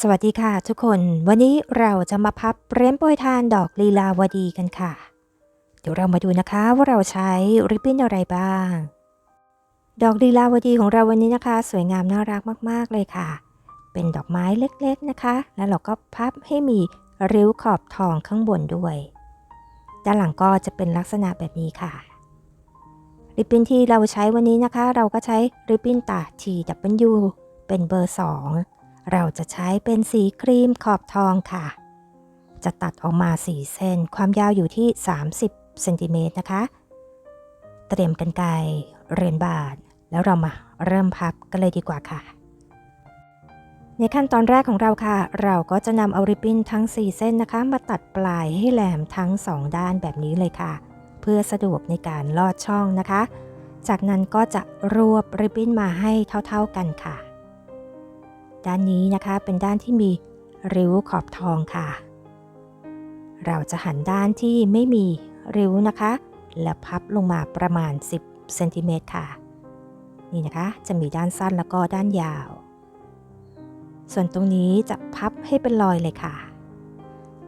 สวัสดีค่ะทุกคน วันนี้เราจะมาพับเร้มโปรยทานดอกลีลาวดีกันค่ะ เดี๋ยวเรามาดูนะคะว่าเราใช้ริบบิ้นอะไรบ้าง ดอกลีลาวดีของเราวันนี้นะคะ สวยงามน่ารักมากๆเลยค่ะ เป็นดอกไม้เล็กๆนะคะ แล้วเราก็พับให้มีริ้วขอบทองข้างบนด้วย ด้านหลังก็จะเป็นลักษณะแบบนี้ค่ะ ริบบิ้นที่เราใช้วันนี้นะคะ เราก็ใช้ริบบิ้นตา TW เป็นเบอร์ 2 เราจะใช้เป็นสีครีมขอบทองค่ะ จะตัดออกมา 4 เส้น ความยาวอยู่ที่ 30เซนติเมตรนะคะ เตรียมกันไกรเรียนบาทแล้วเรามาเริ่มพับกันเลยดีกว่าค่ะ ในขั้นตอนแรกของเราค่ะ เราก็จะนำเอาริบบิ้นทั้ง 4 เส้นนะคะ มาตัดปลายให้แหลมทั้ง 2 ด้านแบบนี้เลยค่ะ เพื่อสะดวกในการลอดช่องนะคะ จากนั้นก็จะรวบริบบิ้นมาให้เท่า ๆกันค่ะ ด้านนี้นะคะเป็นด้านที่มีริ้วขอบทองค่ะ เราจะหันด้านที่ไม่มีริ้วนะคะ และพับลงมาประมาณ 10เซนติเมตรค่ะ นี่นะคะจะมีด้านสั้นแล้วก็ด้านยาว ส่วนตรงนี้จะพับให้เป็นรอยเลยค่ะ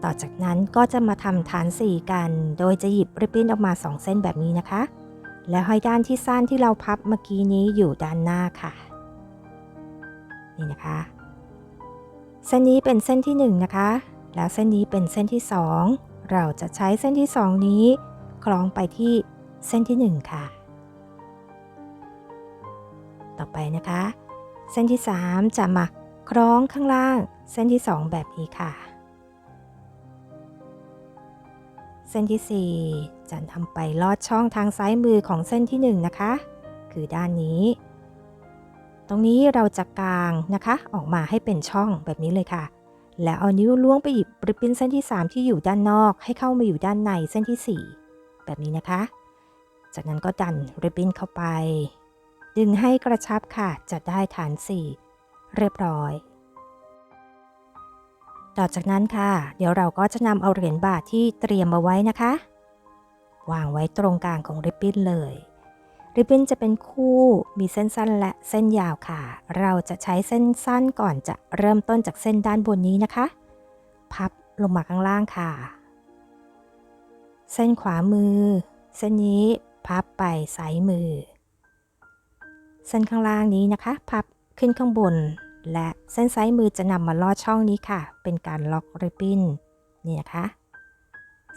ต่อจากนั้นก็จะมาทำฐานสี่กัน โดยจะหยิบริบบิ้นออกมา 2 เส้นแบบนี้นะคะ แล้วห้อยด้านที่สั้นที่เราพับเมื่อกี้นี้อยู่ด้านหน้าค่ะ นี่นะคะ เส้นนี้เป็นเส้นที่ 1 นะคะ แล้วเส้นนี้เป็นเส้นที่ 2 เราจะใช้เส้นที่ 2 นี้ คล้องไปที่เส้นที่ 1 ค่ะ ต่อไปนะคะ เส้นที่ 3 จะมาคล้องข้างล่างเส้นที่ 2 แบบนี้ค่ะ เส้นที่ 4 จะทำไปลอดช่องทางซ้ายมือของเส้นที่ 1 นะคะ คือด้านนี้ ตรงนี้เราจะกางนะคะ ออกมาให้เป็นช่องแบบนี้เลยค่ะ แล้วเอานิ้วล้วงไปหยิบริบบิ้นเส้นที่ 3 ที่อยู่ด้านนอก ให้เข้ามาอยู่ด้านในเส้นที่ 4 แบบนี้นะคะ จากนั้นก็ดันริบบิ้นเข้าไป ดึงให้กระชับค่ะ จะได้ฐาน 4 เรียบร้อย ต่อจากนั้นค่ะ เดี๋ยวเราก็จะนำเอาเหรียญบาทที่เตรียมมาไว้นะคะ วางไว้ตรงกลางของริบบิ้นเลย ริบบิ้นจะเป็นคู่มีเส้นสั้นและเส้นยาวค่ะ เราจะใช้เส้นสั้นก่อนจะเริ่มต้นจากเส้นด้านบนนี้นะคะ พับลงมาข้างล่างค่ะ เส้นขวามือ เส้นนี้พับไปซ้ายมือ เส้นข้างล่างนี้นะคะ พับขึ้นข้างบน และเส้นซ้ายมือจะนำมาลอดช่องนี้ค่ะ เป็นการล็อกริบบิ้นนี่นะคะ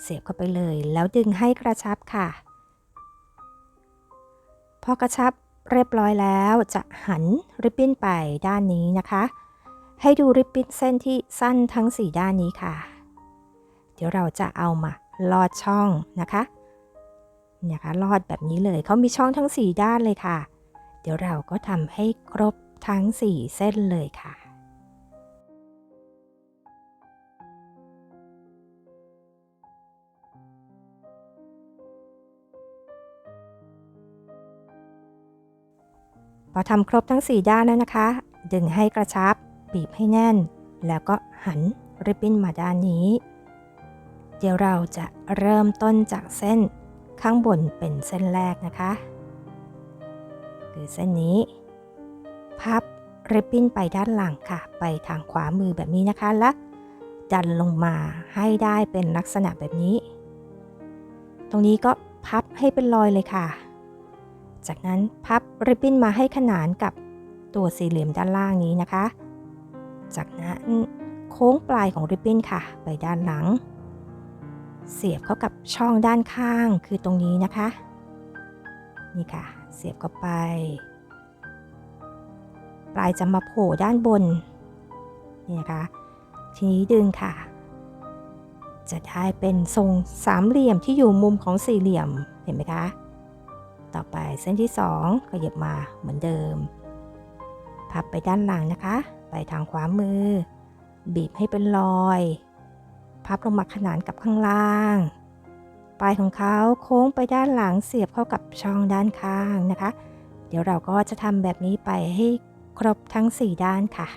เสียบเข้าไปเลยแล้วดึงให้กระชับค่ะ พอกระชับเรียบร้อยแล้วจะหันริบบิ้นไปด้านนี้นะคะ ให้ดูริบบิ้นเส้นที่สั้นทั้ง 4 ด้านนี้ค่ะ เดี๋ยวเราจะเอามาลอดช่องนะคะเนี่ยค่ะลอดแบบนี้เลยเขามีช่องทั้ง 4 ด้านเลยค่ะ เดี๋ยวเราก็ทำให้ครบทั้ง 4 เส้นเลยค่ะ พอทำครบทั้ง 4 ด้านแล้วนะคะ ดึงให้กระชับ บีบให้แน่น แล้วก็หันริบบิ้นมาด้านนี้ เดี๋ยวเราจะเริ่มต้นจากเส้นข้างบนเป็นเส้นแรกนะคะ คือเส้นนี้ พับริบบิ้นไปด้านหลังค่ะ ไปทางขวามือแบบนี้นะคะ และดันลงมาให้ได้เป็นลักษณะแบบนี้ ตรงนี้ก็พับให้เป็นรอยเลยค่ะ จากนั้นพับริบบิ้นมาให้ขนานกับตัวสี่เหลี่ยมด้านล่างนี้นะคะ จากนั้นโค้งปลายของริบบิ้นค่ะ ไปด้านหลัง เสียบเข้ากับช่องด้านข้างคือตรงนี้นะคะ นี่ค่ะ เสียบเข้าไป ปลายจะมาโผล่ด้านบน นี่นะคะ ทีนี้ดึงค่ะ จะได้เป็นทรงสามเหลี่ยมที่อยู่มุมของสี่เหลี่ยม เห็นไหมคะ ต่อไปเส้นที่2ขยับมาเหมือนเดิม พับไปด้านหลังนะคะ ไปทางขวามือ บีบให้เป็นรอย พับลงมาขนานกับข้างล่างปลายของเขาโค้งไปด้านหลังเสียบเข้ากับช่องด้านข้างนะคะ เดี๋ยวเราก็จะทำแบบนี้ไปให้ครบทั้ง 4 ด้านค่ะ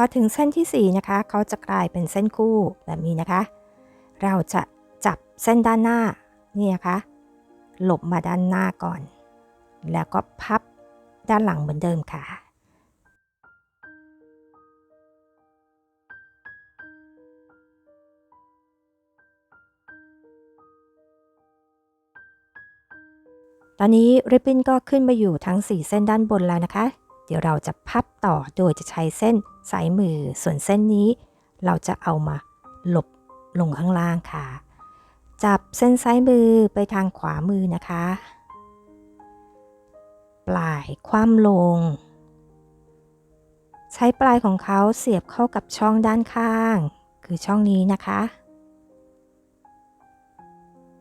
อถึงเส้นที่ 4 นะคะ เขาจะกลายเป็นเส้นคู่แบบนี้นะคะ เราจะจับเส้นด้านหน้านี่นะคะหลบมาด้านหน้าก่อน แล้วก็พับด้านหลังเหมือนเดิมค่ะ ตอนนี้ริบบิ้นก็ขึ้นมาอยู่ทั้ง 4 เส้นด้านบนแล้วนะคะ เดี๋ยวเราจะพับต่อโดยจะใช้เส้นสายมือ ส่วนเส้นนี้ เราจะเอามาหลบลงข้างล่างค่ะ จับเส้นซ้ายมือไปทางขวามือนะคะ ปลายคว่ำลง ใช้ปลายของเขาเสียบเข้ากับช่องด้านข้าง คือช่องนี้นะคะ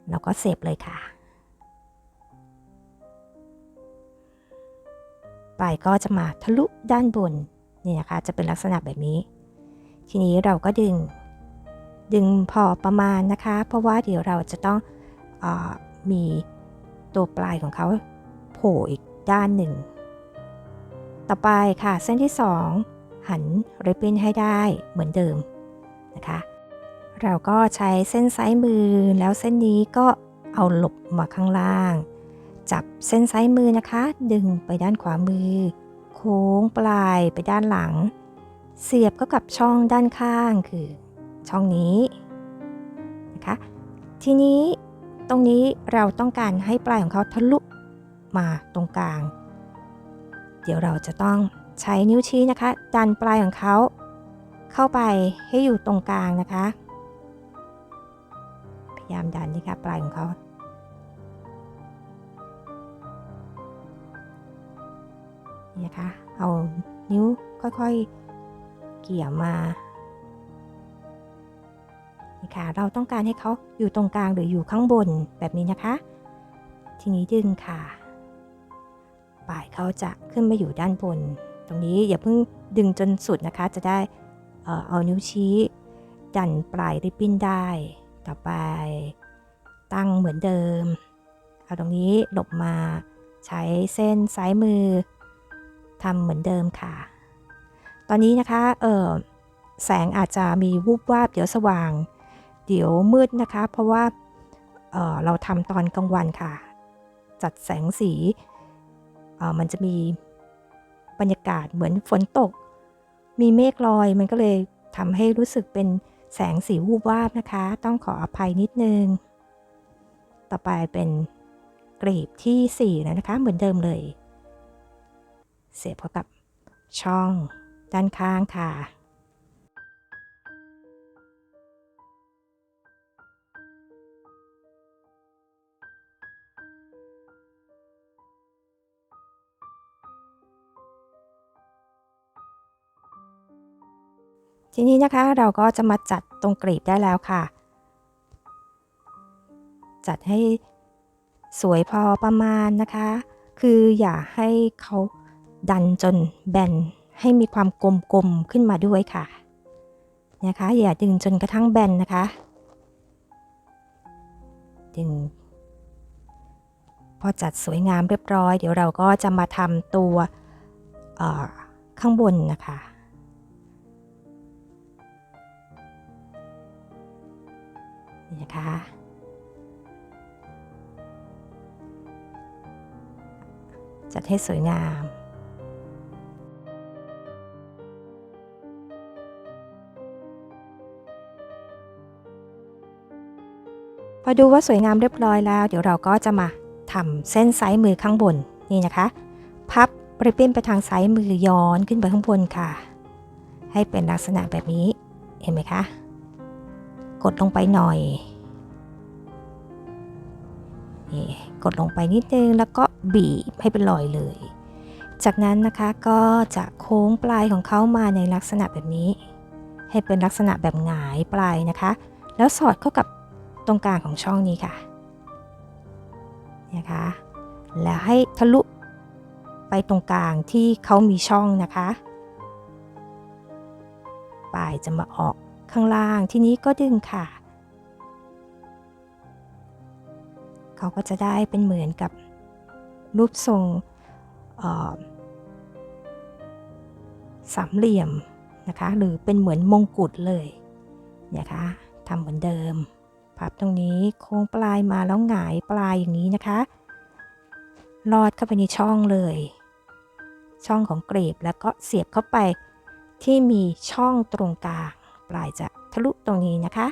แล้วก็เสียบเลยค่ะ ปลายก็จะมาทะลุด้านบนนี่นะคะ จะเป็นลักษณะแบบนี้ ทีนี้เราก็ดึง ดึงพอประมาณนะคะ เพราะว่าเดี๋ยวเราจะต้องออมีตัวปลายของเขาโผล่อีกด้านหนึ่ง ต่อไปค่ะเส้นที่ 2 หันริบบิ้นให้ได้เหมือนเดิมนะคะ เราก็ใช้เส้นซ้ายมือแล้วเส้นนี้ก็เอาหลบมาข้างล่าง จับเส้นซ้ายมือนะคะ ดึงไปด้านขวามือ โค้งปลายไปด้านหลัง เสียบก็กับช่องด้านข้างคือช่องนี้นะคะ ทีนี้ตรงนี้เราต้องการให้ปลายของเขาทะลุมาตรงกลาง เดี๋ยวเราจะต้องใช้นิ้วชี้นะคะ ดันปลายของเขาเข้าไปให้อยู่ตรงกลางนะคะ พยายามดันนี่ค่ะปลายของเขา นะคะ เอานิ้วค่อยๆ เกี่ยมานี่ค่ะ เราต้องการให้เขาอยู่ตรงกลางหรืออยู่ข้างบนแบบนี้นะคะ ทีนี้ดึงค่ะปลายเขาจะขึ้นมาอยู่ด้านบน ตรงนี้อย่าเพิ่งดึงจนสุดนะคะ จะได้เอ่อเอานิ้วชี้ ดันปลายริบบิ้นได้ ต่อไปตั้งเหมือนเดิม เอาตรงนี้หลบมาใช้เส้นซ้ายมือ ทำเหมือนเดิมค่ะ ตอนนี้นะคะเออแสงอาจจะมีวูบวาบเดี๋ยวสว่าง เดี๋ยวมืดนะคะ เพราะว่าเเราทำตอนกลางวันค่ะ จัดแสงสี มันจะมีบรรยากาศเหมือนฝนตก มีเมฆลอย มันก็เลยทำให้รู้สึกเป็นแสงสีวูบวาบนะคะ ต้องขออภัยนิดนึง ต่อไปเป็นกรีบที่ 4 แล้วนะคะ เหมือนเดิมเลย เสียบเข้ากับช่องด้านข้างค่ะ ทีนี้นะคะเราก็จะมาจัดตรงกรีบได้แล้วค่ะ จัดให้สวยพอประมาณนะคะ คืออย่าให้เขา ดันจนแบนให้มีความกลมๆขึ้นมาด้วยค่ะนะคะ อย่าดึงจนกระทั่งแบนนะคะ ดึง พอจัดสวยงามเรียบร้อย เดี๋ยวเราก็จะมาทำตัวข้างบนนะคะนี่นะคะจัดให้สวยงาม พอดูว่าสวยงามเรียบร้อยแล้ว เดี๋ยวเราก็จะมาทำเส้นซ้ายมือข้างบนนี่นะคะ พับริบบิ้นไปทางซ้ายมือย้อนขึ้นไปข้างบนค่ะ ให้เป็นลักษณะแบบนี้เห็นไหมคะ กดลงไปหน่อยนี่กดลงไปนิดนึงแล้วก็บีบให้เป็นรอยเลย จากนั้นนะคะก็จะโค้งปลายของเขามาในลักษณะแบบนี้ ให้เป็นลักษณะแบบหงายปลายนะคะ แล้วสอดเข้ากับ ตรงกลางของช่องนี้ค่ะนะคะ แล้วให้ทะลุไปตรงกลางที่เขามีช่องนะคะปลายจะมาออกข้างล่างทีนี้ก็ดึงค่ะ เขาก็จะได้เป็นเหมือนกับรูปทรงสามเหลี่ยมนะคะ หรือเป็นเหมือนมงกุฎเลยนะคะทำเหมือนเดิม พับตรงนี้โค้งปลายมาแล้วหงายปลายอย่างนี้นะคะ ลอดเข้าไปในช่องเลย ช่องของกรีบแล้วก็เสียบเข้าไปที่มีช่องตรงกลาง ปลายจะทะลุตรงนี้นะคะ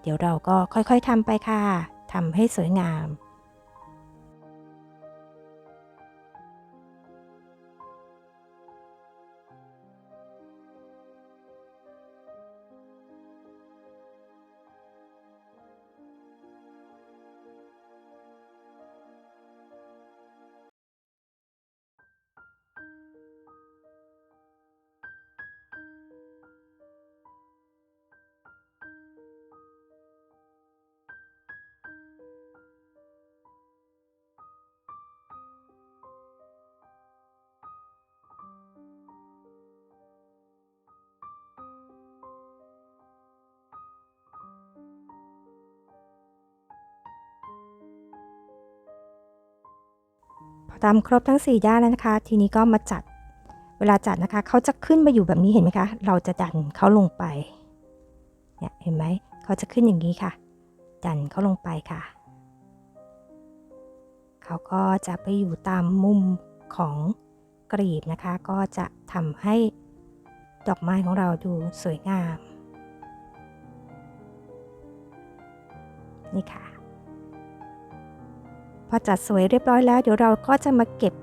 เดี๋ยวเราก็ค่อยๆทำไปค่ะทำให้สวยงาม พอทำครบทั้ง 4 ด้านแล้วนะคะ ทีนี้ก็มาจัด เวลาจัดนะคะ เขาจะขึ้นมาอยู่แบบนี้เห็นไหมคะ เราจะดันเขาลงไป เนี่ยเห็นไหม เขาจะขึ้นอย่างนี้ค่ะ ดันเขาลงไปค่ะ เขาก็จะไปอยู่ตามมุมของกรีบนะคะ ก็จะทำให้ดอกไม้ของเราดูสวยงาม นี่ค่ะ พอจัดสวยเรียบร้อยแล้วเดี๋ยวเราก็จะมาเก็บ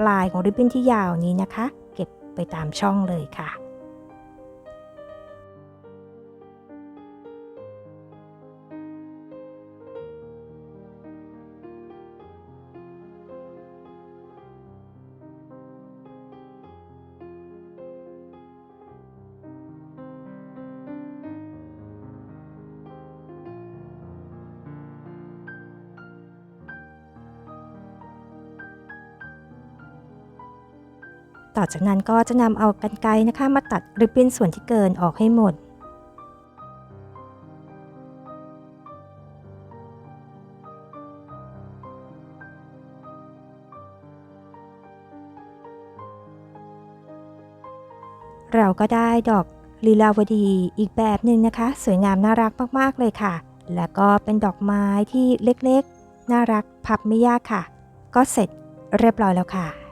ปลายของริบบิ้นที่ยาวนี้นะคะ เก็บไปตามช่องเลยค่ะ ต่อจากนั้นก็จะนำเอากรรไกรนะคะ มาตัดริบบิ้นส่วนที่เกินออกให้หมดเราก็ได้ดอกลีลาวดีอีกแบบหนึ่งนะคะ สวยงามน่ารักมากๆเลยค่ะ แล้วก็เป็นดอกไม้ที่เล็กๆ น่ารักพับไม่ยากค่ะ ก็เสร็จเรียบร้อยแล้วค่ะ